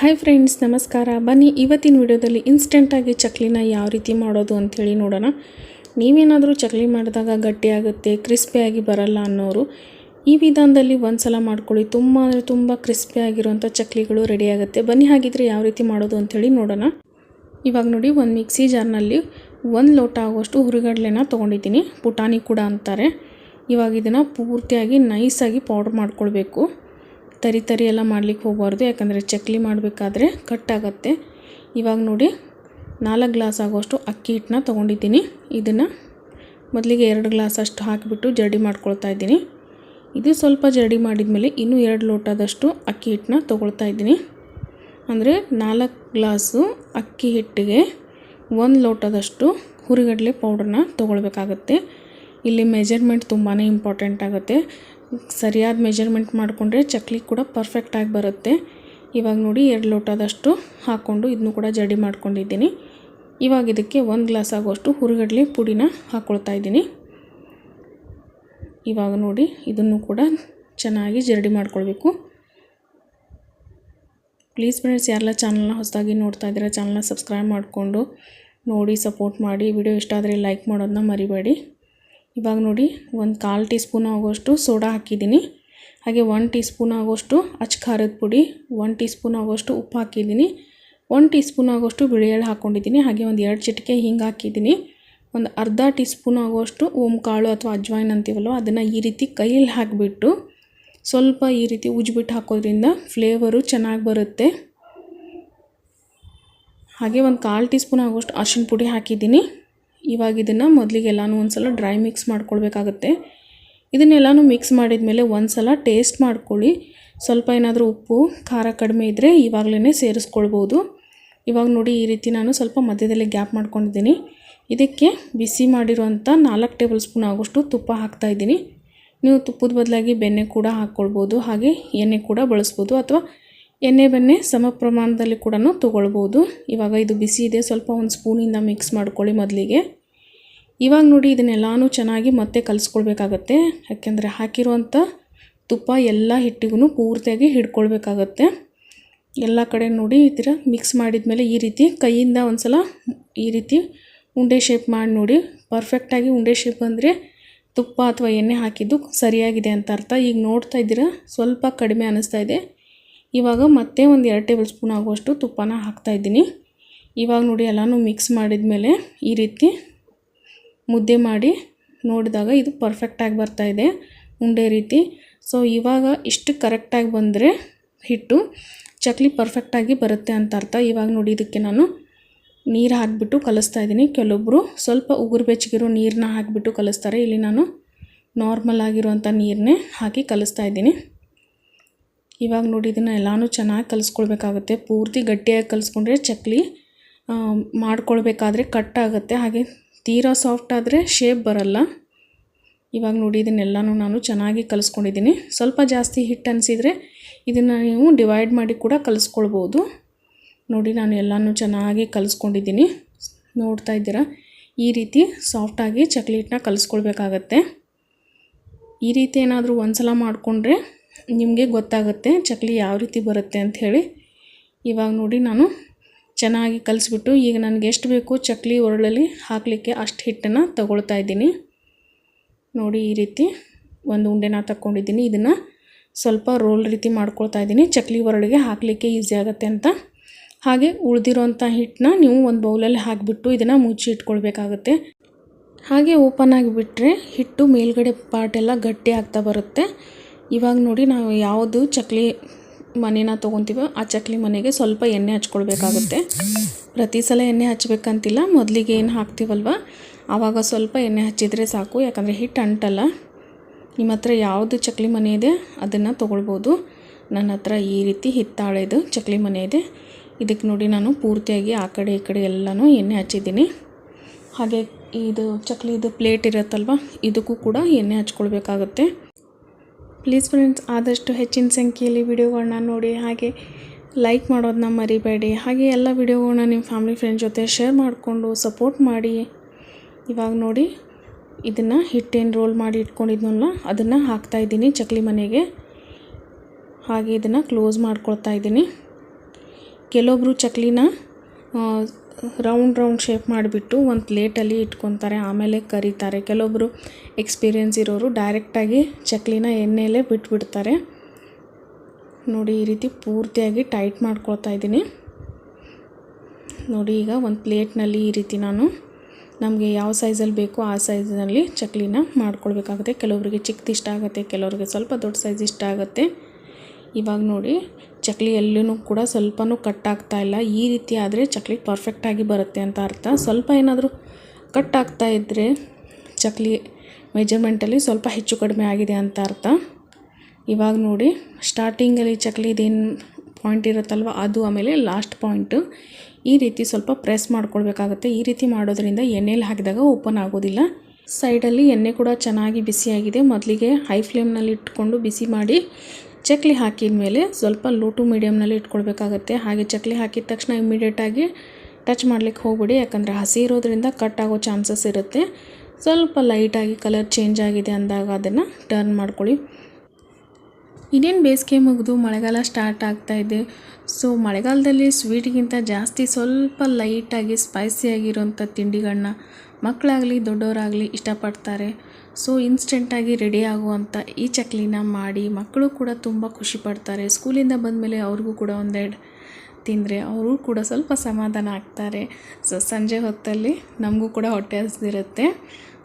Hi friends ನಮಸ್ಕಾರ. ಬನ್ನಿ, ಇವತ್ತಿನ ವಿಡಿಯೋದಲ್ಲಿ ಇನ್ಸ್ಟೆಂಟಾಗಿ ಚಕ್ಲಿನ ಯಾವ ರೀತಿ ಮಾಡೋದು ಅಂಥೇಳಿ ನೋಡೋಣ. ನೀವೇನಾದರೂ ಚಕ್ಲಿ ಮಾಡಿದಾಗ ಗಟ್ಟಿಯಾಗುತ್ತೆ ಕ್ರಿಸ್ಪಿಯಾಗಿ ಬರಲ್ಲ ಅನ್ನೋರು, ಈ ವಿಧಾನದಲ್ಲಿ ಒಂದು ಸಲ ಮಾಡ್ಕೊಳ್ಳಿ. ತುಂಬ ಅಂದರೆ ತುಂಬ ಕ್ರಿಸ್ಪಿಯಾಗಿರುವಂಥ ಚಕ್ಲಿಗಳು ರೆಡಿ ಆಗುತ್ತೆ. ಬನ್ನಿ, ಹಾಗಿದ್ರೆ ಯಾವ ರೀತಿ ಮಾಡೋದು ಅಂಥೇಳಿ ನೋಡೋಣ. ಇವಾಗ ನೋಡಿ, ಒಂದು ಮಿಕ್ಸಿ ಜಾರ್ನಲ್ಲಿ ಒಂದು ಲೋಟ ಆಗುವಷ್ಟು ಹುರಿಗಡಲೆನ ತೊಗೊಂಡಿದ್ದೀನಿ. ಪುಟಾಣಿ ಕೂಡ ಅಂತಾರೆ. ಇವಾಗ ಇದನ್ನು ಪೂರ್ತಿಯಾಗಿ ನೈಸಾಗಿ ಪೌಡ್ರ್ ಮಾಡ್ಕೊಳ್ಬೇಕು. ತರಿ ತರಿ ಎಲ್ಲ ಮಾಡ್ಲಿಕ್ಕೆ ಹೋಗಬಾರ್ದು, ಯಾಕಂದರೆ ಚಕ್ಲಿ ಮಾಡಬೇಕಾದ್ರೆ ಕಟ್ಟಾಗತ್ತೆ. ಇವಾಗ ನೋಡಿ, ನಾಲ್ಕು ಗ್ಲಾಸ್ ಆಗೋಷ್ಟು ಅಕ್ಕಿ ಹಿಟ್ಟನ್ನ ತೊಗೊಂಡಿದ್ದೀನಿ. ಇದನ್ನು ಮೊದಲಿಗೆ ಎರಡು ಗ್ಲಾಸ್ ಅಷ್ಟು ಹಾಕಿಬಿಟ್ಟು ಜರಡಿ ಮಾಡ್ಕೊಳ್ತಾ ಇದ್ದೀನಿ. ಇದು ಸ್ವಲ್ಪ ಜರಡಿ ಮಾಡಿದ್ಮೇಲೆ ಇನ್ನೂ ಎರಡು ಲೋಟದಷ್ಟು ಅಕ್ಕಿ ಹಿಟ್ಟನ್ನ ತೊಗೊಳ್ತಾ ಇದ್ದೀನಿ. ಅಂದರೆ ನಾಲ್ಕು ಗ್ಲಾಸು ಅಕ್ಕಿ ಹಿಟ್ಟಿಗೆ ಒಂದು ಲೋಟದಷ್ಟು ಹುರಿಗಡಲೆ ಪೌಡ್ರನ್ನ ತೊಗೊಳ್ಬೇಕಾಗತ್ತೆ. ಇಲ್ಲಿ ಮೆಜರ್ಮೆಂಟ್ ತುಂಬಾ ಇಂಪಾರ್ಟೆಂಟ್ ಆಗುತ್ತೆ. ಸರಿಯಾದ ಮೆಜರ್ಮೆಂಟ್ ಮಾಡಿಕೊಂಡ್ರೆ ಚಕ್ಲಿ ಕೂಡ ಪರ್ಫೆಕ್ಟಾಗಿ ಬರುತ್ತೆ. ಇವಾಗ ನೋಡಿ ಎರಡು ಲೋಟದಷ್ಟು ಹಾಕ್ಕೊಂಡು ಇದನ್ನು ಕೂಡ ಜಡಿ ಮಾಡ್ಕೊಂಡಿದ್ದೀನಿ. ಇವಾಗ ಇದಕ್ಕೆ ಒಂದು ಗ್ಲಾಸ್ ಆಗುವಷ್ಟು ಹುರುಗಡಲೆ ಪುಡಿನ ಹಾಕ್ಕೊಳ್ತಾ ಇದ್ದೀನಿ. ಇವಾಗ ನೋಡಿ ಇದನ್ನು ಕೂಡ ಚೆನ್ನಾಗಿ ಜರಡಿ ಮಾಡ್ಕೊಳ್ಬೇಕು. ಪ್ಲೀಸ್ ಫ್ರೆಂಡ್ಸ್ ಯಾರೆಲ್ಲ ಚಾನಲ್ನ ಹೊಸದಾಗಿ ನೋಡ್ತಾ ಇದ್ದೀರಾ ಚಾನಲ್ನ ಸಬ್ಸ್ಕ್ರೈಬ್ ಮಾಡಿಕೊಂಡು ನೋಡಿ ಸಪೋರ್ಟ್ ಮಾಡಿ. ವಿಡಿಯೋ ಇಷ್ಟ ಆದರೆ ಲೈಕ್ ಮಾಡೋದನ್ನ ಮರಿಬೇಡಿ. ಇವಾಗ ನೋಡಿ ಒಂದು ಕಾಲು ಟೀ ಸ್ಪೂನ್ ಆಗೋಷ್ಟು ಸೋಡಾ ಹಾಕಿದ್ದೀನಿ. ಹಾಗೆ ಒನ್ ಟೀ ಸ್ಪೂನ್ ಆಗೋಷ್ಟು ಅಚ್ಚ ಖಾರದ ಪುಡಿ ಒನ್ ಟೀ ಸ್ಪೂನ್ ಆಗೋಷ್ಟು ಉಪ್ಪು ಹಾಕಿದ್ದೀನಿ. ಒನ್ ಟೀ ಸ್ಪೂನ್ ಆಗೋಷ್ಟು ಬಿಳಿ ಎಳ್ಳು ಹಾಕ್ಕೊಂಡಿದ್ದೀನಿ ಹಾಗೆ ಒಂದು ಎರಡು ಚಿಟಿಕೆ ಹಿಂಗೆ ಹಾಕಿದ್ದೀನಿ. ಒಂದು ಅರ್ಧ ಟೀ ಸ್ಪೂನ್ ಆಗೋಷ್ಟು ಕಾಳು ಅಥವಾ ಅಜ್ವಾಯಿನ್ ಅಂತೀವಲ್ವ, ಅದನ್ನು ಈ ರೀತಿ ಕೈಯಲ್ಲಿ ಹಾಕಿಬಿಟ್ಟು ಸ್ವಲ್ಪ ಈ ರೀತಿ ಉಜ್ಬಿಟ್ಟು ಹಾಕೋದ್ರಿಂದ ಫ್ಲೇವರು ಚೆನ್ನಾಗಿ ಬರುತ್ತೆ. ಹಾಗೆ ಒಂದು ಕಾಲು ಟೀ ಸ್ಪೂನ್ ಆಗೋಷ್ಟು ಅರ್ಶಿನ ಪುಡಿ ಹಾಕಿದ್ದೀನಿ. ಇವಾಗ ಇದನ್ನು ಮೊದಲಿಗೆ ಒಂದು ಸಲ ಡ್ರೈ ಮಿಕ್ಸ್ ಮಾಡ್ಕೊಳ್ಬೇಕಾಗತ್ತೆ. ಇದನ್ನೆಲ್ಲನೂ ಮಿಕ್ಸ್ ಮಾಡಿದ ಮೇಲೆ ಒಂದು ಸಲ ಟೇಸ್ಟ್ ಮಾಡ್ಕೊಳ್ಳಿ. ಸ್ವಲ್ಪ ಏನಾದರೂ ಉಪ್ಪು, ಖಾರ ಕಡಿಮೆ ಇದ್ದರೆ ಇವಾಗಲೇ ಸೇರಿಸ್ಕೊಳ್ಬೋದು. ಇವಾಗ ನೋಡಿ ಈ ರೀತಿ ನಾನು ಸ್ವಲ್ಪ ಮಧ್ಯದಲ್ಲಿ ಗ್ಯಾಪ್ ಮಾಡ್ಕೊಂಡಿದ್ದೀನಿ. ಇದಕ್ಕೆ ಬಿಸಿ ಮಾಡಿರುವಂಥ ನಾಲ್ಕು ಟೇಬಲ್ ಸ್ಪೂನ್ ಆಗೋಷ್ಟು ತುಪ್ಪ ಹಾಕ್ತಾಯಿದ್ದೀನಿ ನೀವು ತುಪ್ಪದ ಬದಲಾಗಿ ಬೆಣ್ಣೆ ಕೂಡ ಹಾಕ್ಕೊಳ್ಬೋದು, ಹಾಗೆ ಎಣ್ಣೆ ಕೂಡ ಬಳಸ್ಬೋದು ಅಥವಾ ಎಣ್ಣೆ ಬೆಣ್ಣೆ ಸಮ ಪ್ರಮಾಣದಲ್ಲಿ ಕೂಡ ತೊಗೊಳ್ಬೋದು. ಇವಾಗ ಇದು ಬಿಸಿ ಇದೆ, ಸ್ವಲ್ಪ ಒಂದು ಸ್ಪೂನಿಂದ ಮಿಕ್ಸ್ ಮಾಡ್ಕೊಳ್ಳಿ ಮೊದಲಿಗೆ. ಇವಾಗ ನೋಡಿ ಇದನ್ನೆಲ್ಲನೂ ಚೆನ್ನಾಗಿ ಮತ್ತೆ ಕಲಿಸ್ಕೊಳ್ಬೇಕಾಗತ್ತೆ. ಯಾಕೆಂದರೆ ಹಾಕಿರುವಂಥ ತುಪ್ಪ ಎಲ್ಲ ಹಿಟ್ಟಿಗೂ ಪೂರ್ತಿಯಾಗಿ ಹಿಡ್ಕೊಳ್ಬೇಕಾಗತ್ತೆ. ಎಲ್ಲ ಕಡೆ ನೋಡಿ ಈ ಥರ ಮಿಕ್ಸ್ ಮಾಡಿದ ಮೇಲೆ ಈ ರೀತಿ ಕೈಯಿಂದ ಒಂದು ಸಲ ಈ ರೀತಿ ಉಂಡೆ ಶೇಪ್ ಮಾಡಿ ನೋಡಿ. ಪರ್ಫೆಕ್ಟಾಗಿ ಉಂಡೆ ಶೇಪ್ ಅಂದರೆ ತುಪ್ಪ ಅಥವಾ ಎಣ್ಣೆ ಹಾಕಿದ್ದು ಸರಿಯಾಗಿದೆ ಅಂತ ಅರ್ಥ. ಈಗ ನೋಡ್ತಾ ಇದ್ದೀರಾ, ಸ್ವಲ್ಪ ಕಡಿಮೆ ಅನ್ನಿಸ್ತಾ ಇದೆ. ಇವಾಗ ಮತ್ತೆ ಒಂದು ಎರಡು ಟೇಬಲ್ ಸ್ಪೂನ್ ಆಗುವಷ್ಟು ತುಪ್ಪನ ಹಾಕ್ತಾಯಿದ್ದೀನಿ ಇವಾಗ ನೋಡಿ ಎಲ್ಲನೂ ಮಿಕ್ಸ್ ಮಾಡಿದ ಮೇಲೆ ಈ ರೀತಿ ಮುದ್ದೆ ಮಾಡಿ ನೋಡಿದಾಗ ಇದು ಪರ್ಫೆಕ್ಟಾಗಿ ಬರ್ತಾಯಿದೆ ಉಂಡೆ ರೀತಿ. ಸೊ ಇವಾಗ ಇಷ್ಟು ಕರೆಕ್ಟಾಗಿ ಬಂದರೆ ಹಿಟ್ಟು ಚಕ್ಲಿ ಪರ್ಫೆಕ್ಟಾಗಿ ಬರುತ್ತೆ ಅಂತ ಅರ್ಥ. ಇವಾಗ ನೋಡಿ, ಇದಕ್ಕೆ ನಾನು ನೀರು ಹಾಕಿಬಿಟ್ಟು ಕಲಿಸ್ತಾ ಇದ್ದೀನಿ. ಕೆಲವೊಬ್ಬರು ಸ್ವಲ್ಪ ಉಗುರು ಬೆಚ್ಚಗಿರೋ ನೀರನ್ನ ಹಾಕಿಬಿಟ್ಟು ಕಲಿಸ್ತಾರೆ. ಇಲ್ಲಿ ನಾನು ನಾರ್ಮಲ್ ಆಗಿರುವಂಥ ನೀರನ್ನೇ ಹಾಕಿ ಕಲಿಸ್ತಾ ಇದ್ದೀನಿ. ಇವಾಗ ನೋಡಿ, ಇದನ್ನು ಎಲ್ಲನೂ ಚೆನ್ನಾಗಿ ಕಲಿಸ್ಕೊಳ್ಬೇಕಾಗುತ್ತೆ. ಪೂರ್ತಿ ಗಟ್ಟಿಯಾಗಿ ಕಲಿಸ್ಕೊಂಡ್ರೆ ಚಕ್ಲಿ ಮಾಡ್ಕೊಳ್ಬೇಕಾದ್ರೆ ಕಟ್ಟಾಗುತ್ತೆ ಹಾಗೆ ತೀರಾ ಸಾಫ್ಟ್ ಆದರೆ ಶೇಪ್ ಬರಲ್ಲ. ಇವಾಗ ನೋಡಿ ಇದನ್ನೆಲ್ಲನೂ ನಾನು ಚೆನ್ನಾಗಿ ಕಲಿಸ್ಕೊಂಡಿದ್ದೀನಿ. ಸ್ವಲ್ಪ ಜಾಸ್ತಿ ಹಿಟ್ಟು ಅನಿಸಿದರೆ ಇದನ್ನು ನೀವು ಡಿವೈಡ್ ಮಾಡಿ ಕೂಡ ಕಲಿಸ್ಕೊಳ್ಬೋದು. ನೋಡಿ ನಾನು ಎಲ್ಲನೂ ಚೆನ್ನಾಗಿ ಕಲಿಸ್ಕೊಂಡಿದ್ದೀನಿ. ನೋಡ್ತಾ ಇದ್ದೀರಾ? ಈ ರೀತಿ ಸಾಫ್ಟಾಗಿ ಚಕ್ಲಿ ಹಿಟ್ಟನ್ನ ಕಲಿಸ್ಕೊಳ್ಬೇಕಾಗತ್ತೆ. ಈ ರೀತಿ ಏನಾದರೂ ಒಂದು ಸಲ ಮಾಡಿಕೊಂಡ್ರೆ ನಿಮಗೆ ಗೊತ್ತಾಗುತ್ತೆ ಚಕ್ಲಿ ಯಾವ ರೀತಿ ಬರುತ್ತೆ ಅಂಥೇಳಿ ಇವಾಗ ನೋಡಿ ನಾನು ಚೆನ್ನಾಗಿ ಕಲಿಸ್ಬಿಟ್ಟು ಈಗ ನನಗೆ ಎಷ್ಟು ಬೇಕು ಚಕ್ಲಿ ಒರಳಲ್ಲಿ ಹಾಕಲಿಕ್ಕೆ ಅಷ್ಟು ಹಿಟ್ಟನ್ನು ತಗೊಳ್ತಾ ಇದ್ದೀನಿ. ನೋಡಿ ಈ ರೀತಿ ಒಂದು ಉಂಡೆನ ತಗೊಂಡಿದ್ದೀನಿ ಇದನ್ನು ಸ್ವಲ್ಪ ರೋಲ್ ರೀತಿ ಮಾಡ್ಕೊಳ್ತಾ ಇದ್ದೀನಿ. ಚಕ್ಲಿ ಒರಳಿಗೆ ಹಾಕಲಿಕ್ಕೆ ಈಸಿ ಆಗುತ್ತೆ ಅಂತ. ಹಾಗೆ ಉಳಿದಿರೋಂಥ ಹಿಟ್ಟನ್ನ ನೀವು ಒಂದು ಬೌಲಲ್ಲಿ ಹಾಕಿಬಿಟ್ಟು ಇದನ್ನು ಮುಚ್ಚಿ ಇಟ್ಕೊಳ್ಬೇಕಾಗುತ್ತೆ. ಹಾಗೆ ಓಪನ್ ಆಗಿಬಿಟ್ರೆ ಹಿಟ್ಟು ಮೇಲ್ಗಡೆ ಪಾರ್ಟೆಲ್ಲ ಗಟ್ಟಿ ಆಗ್ತಾ ಬರುತ್ತೆ. ಇವಾಗ ನೋಡಿ ನಾವು ಯಾವುದು ಚಕ್ಲಿ ಮನೇನ ತೊಗೊತೀವೋ ಆ ಚಕ್ಲಿ ಮನೆಗೆ ಸ್ವಲ್ಪ ಎಣ್ಣೆ ಹಚ್ಕೊಳ್ಬೇಕಾಗುತ್ತೆ. ಪ್ರತಿ ಸಲ ಎಣ್ಣೆ ಹಚ್ಚಬೇಕಂತಿಲ್ಲ ಮೊದಲಿಗೆ ಏನು ಹಾಕ್ತೀವಲ್ವ? ಆವಾಗ ಸ್ವಲ್ಪ ಎಣ್ಣೆ ಹಚ್ಚಿದರೆ ಸಾಕು, ಯಾಕಂದರೆ ಹಿಟ್ಟು ಅಂಟಲ್ಲ. ನಿಮ್ಮ ಹತ್ರ ಯಾವುದು ಚಕ್ಲಿ ಮನೆ ಇದೆ, ಅದನ್ನು ತೊಗೊಳ್ಬೋದು. ನನ್ನ ಹತ್ರ ಈ ರೀತಿ ಹಿತ್ತಾಳೆದು ಚಕ್ಲಿ ಮನೆ ಇದೆ. ಇದಕ್ಕೆ ನೋಡಿ ನಾನು ಪೂರ್ತಿಯಾಗಿ ಆ ಕಡೆ ಈ ಕಡೆ ಎಲ್ಲನೂ ಎಣ್ಣೆ ಹಚ್ಚಿದ್ದೀನಿ. ಹಾಗೆ ಇದು ಚಕ್ಲಿದು ಪ್ಲೇಟ್ ಇರುತ್ತಲ್ವ, ಇದಕ್ಕೂ ಕೂಡ ಎಣ್ಣೆ ಹಚ್ಕೊಳ್ಬೇಕಾಗುತ್ತೆ. ಪ್ಲೀಸ್ ಫ್ರೆಂಡ್ಸ್ ಆದಷ್ಟು ಹೆಚ್ಚಿನ ಸಂಖ್ಯೆಯಲ್ಲಿ ವಿಡಿಯೋಗಳನ್ನ ನೋಡಿ, ಹಾಗೆ ಲೈಕ್ ಮಾಡೋದನ್ನ ಮರಿಬೇಡಿ. ಹಾಗೆ ಎಲ್ಲ ವಿಡಿಯೋಗಳನ್ನ ನಿಮ್ಮ ಫ್ಯಾಮಿಲಿ ಫ್ರೆಂಡ್ ಜೊತೆ ಶೇರ್ ಮಾಡಿಕೊಂಡು ಸಪೋರ್ಟ್ ಮಾಡಿ. ಇವಾಗ ನೋಡಿ, ಇದನ್ನು ಹಿಟ್ಟೇನು ರೋಲ್ ಮಾಡಿ ಇಟ್ಕೊಂಡಿದ್ನಲ್ಲ, ಅದನ್ನು ಹಾಕ್ತಾಯಿದ್ದೀನಿ ಚಕ್ಲಿ ಮನೆಗೆ. ಹಾಗೆ ಇದನ್ನು ಕ್ಲೋಸ್ ಮಾಡ್ಕೊಳ್ತಾ ಇದ್ದೀನಿ. ಕೆಲವೊಬ್ಬರು ಚಕ್ಲಿನ ರೌಂಡ್ ರೌಂಡ್ ಶೇಪ್ ಮಾಡಿಬಿಟ್ಟು ಒಂದು ಪ್ಲೇಟಲ್ಲಿ ಇಟ್ಕೊತಾರೆ, ಆಮೇಲೆ ಕರಿತಾರೆ. ಕೆಲವೊಬ್ಬರು ಎಕ್ಸ್ಪೀರಿಯನ್ಸ್ ಇರೋರು ಡೈರೆಕ್ಟಾಗಿ ಚಕ್ಲಿನ ಎಣ್ಣೆಯಲ್ಲೇ ಬಿಟ್ಬಿಡ್ತಾರೆ. ನೋಡಿ, ಈ ರೀತಿ ಪೂರ್ತಿಯಾಗಿ ಟೈಟ್ ಮಾಡ್ಕೊಳ್ತಾ ಇದ್ದೀನಿ. ನೋಡಿ, ಈಗ ಒಂದು ಪ್ಲೇಟ್ನಲ್ಲಿ ಈ ರೀತಿ ನಾನು ನಮಗೆ ಯಾವ ಸೈಜಲ್ಲಿ ಬೇಕೋ ಆ ಸೈಜ್ನಲ್ಲಿ ಚಕ್ಲಿನ ಮಾಡ್ಕೊಳ್ಬೇಕಾಗುತ್ತೆ. ಕೆಲವರಿಗೆ ಚಿಕ್ಕದಿಷ್ಟ ಆಗುತ್ತೆ ಕೆಲವರಿಗೆ ಸ್ವಲ್ಪ ದೊಡ್ಡ ಸೈಜ್ ಇಷ್ಟ ಆಗುತ್ತೆ. ಇವಾಗ ನೋಡಿ, ಚಕ್ಲಿ ಎಲ್ಲೂ ಕೂಡ ಸ್ವಲ್ಪನೂ ಕಟ್ ಆಗ್ತಾ ಇಲ್ಲ. ಈ ರೀತಿ ಆದರೆ ಚಕ್ಲಿ ಪರ್ಫೆಕ್ಟಾಗಿ ಬರುತ್ತೆ ಅಂತ ಅರ್ಥ. ಸ್ವಲ್ಪ ಏನಾದರೂ ಕಟ್ ಆಗ್ತಾ ಇದ್ದರೆ ಚಕ್ಲಿ ಮೆಜರ್ಮೆಂಟಲ್ಲಿ ಸ್ವಲ್ಪ ಹೆಚ್ಚು ಕಡಿಮೆ ಆಗಿದೆ ಅಂತ ಅರ್ಥ. ಇವಾಗ ನೋಡಿ ಸ್ಟಾರ್ಟಿಂಗಲ್ಲಿ ಚಕ್ಲಿದೇನು ಪಾಯಿಂಟ್ ಇರುತ್ತಲ್ವ, ಅದು ಆಮೇಲೆ ಲಾಸ್ಟ್ ಪಾಯಿಂಟು ಈ ರೀತಿ ಸ್ವಲ್ಪ ಪ್ರೆಸ್ ಮಾಡ್ಕೊಳ್ಬೇಕಾಗುತ್ತೆ ಈ ರೀತಿ ಮಾಡೋದ್ರಿಂದ ಎಣ್ಣೆಲಿ ಹಾಕಿದಾಗ ಓಪನ್ ಆಗೋದಿಲ್ಲ. ಸೈಡಲ್ಲಿ ಎಣ್ಣೆ ಕೂಡ ಚೆನ್ನಾಗಿ ಬಿಸಿಯಾಗಿದೆ. ಮೊದಲಿಗೆ ಹೈ ಫ್ಲೇಮ್ನಲ್ಲಿ ಇಟ್ಕೊಂಡು ಬಿಸಿ ಮಾಡಿ ಚಕ್ಲಿ ಹಾಕಿದ ಮೇಲೆ ಸ್ವಲ್ಪ ಲೋ ಟು ಮೀಡಿಯಮ್ನಲ್ಲಿ ಇಟ್ಕೊಳ್ಬೇಕಾಗತ್ತೆ. ಹಾಗೆ ಚಕ್ಲಿ ಹಾಕಿದ ತಕ್ಷಣ ಇಮ್ಮಿಡಿಯೇಟಾಗಿ ಟಚ್ ಮಾಡ್ಲಿಕ್ಕೆ ಹೋಗ್ಬಿಡಿ. ಯಾಕಂದರೆ ಹಸಿ ಇರೋದ್ರಿಂದ ಕಟ್ ಆಗೋ ಚಾನ್ಸಸ್ ಇರುತ್ತೆ. ಸ್ವಲ್ಪ ಲೈಟಾಗಿ ಕಲರ್ ಚೇಂಜ್ ಆಗಿದೆ ಅಂದಾಗ ಅದನ್ನು ಟರ್ನ್ ಮಾಡ್ಕೊಳ್ಳಿ. ಇನ್ನೇನು ಬೇಸಿಗೆ ಮುಗಿದು ಮಳೆಗಾಲ ಸ್ಟಾರ್ಟ್ ಆಗ್ತಾ ಇದೆ. ಸೊ ಮಳೆಗಾಲದಲ್ಲಿ ಸ್ವೀಟ್ಗಿಂತ ಜಾಸ್ತಿ ಸ್ವಲ್ಪ ಲೈಟಾಗಿ ಸ್ಪೈಸಿಯಾಗಿರೋಂಥ ತಿಂಡಿಗಳನ್ನ ಮಕ್ಕಳಾಗಲಿ, ದೊಡ್ಡವರಾಗಲಿ ಇಷ್ಟಪಡ್ತಾರೆ. ಸೊ ಇನ್ಸ್ಟೆಂಟಾಗಿ ರೆಡಿ ಆಗುವಂಥ ಈ ಚಕ್ಲಿನ ಮಾಡಿ ಮಕ್ಕಳು ಕೂಡ ತುಂಬ ಖುಷಿ ಪಡ್ತಾರೆ. ಸ್ಕೂಲಿಂದ ಬಂದಮೇಲೆ ಅವ್ರಿಗೂ ಕೂಡ ಒಂದೆರಡು ತಿಂದರೆ ಅವರು ಕೂಡ ಸ್ವಲ್ಪ ಸಮಾಧಾನ ಆಗ್ತಾರೆ. ಸೊ ಸಂಜೆ ಹೊತ್ತಲ್ಲಿ ನಮಗೂ ಕೂಡ ಹೊಟ್ಟೆ ಹಸ್ದಿರುತ್ತೆ.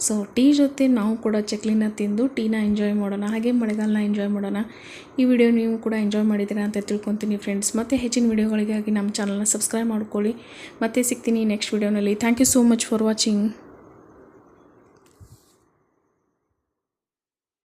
ಸೊ ಟೀ ಜೊತೆ ನಾವು ಕೂಡ ಚಕ್ಲಿನ ತಿಂದು ಟೀನ ಎಂಜಾಯ್ ಮಾಡೋಣ, ಹಾಗೆ ಮಳೆಗಾಲನ ಎಂಜಾಯ್ ಮಾಡೋಣ. ಈ ವಿಡಿಯೋ ನೀವು ಕೂಡ ಎಂಜಾಯ್ ಮಾಡಿದ್ದೀರಾ ಅಂತ ತಿಳ್ಕೊತೀನಿ ಫ್ರೆಂಡ್ಸ್ ಮತ್ತು ಹೆಚ್ಚಿನ ವಿಡಿಯೋಗಳಿಗಾಗಿ ನಮ್ಮ ಚಾನಲ್ನ ಸಬ್ಸ್ಕ್ರೈಬ್ ಮಾಡ್ಕೊಳ್ಳಿ. ಮತ್ತೆ ಸಿಗ್ತೀನಿ ನೆಕ್ಸ್ಟ್ ವಿಡಿಯೋನಲ್ಲಿ thank you so much for watching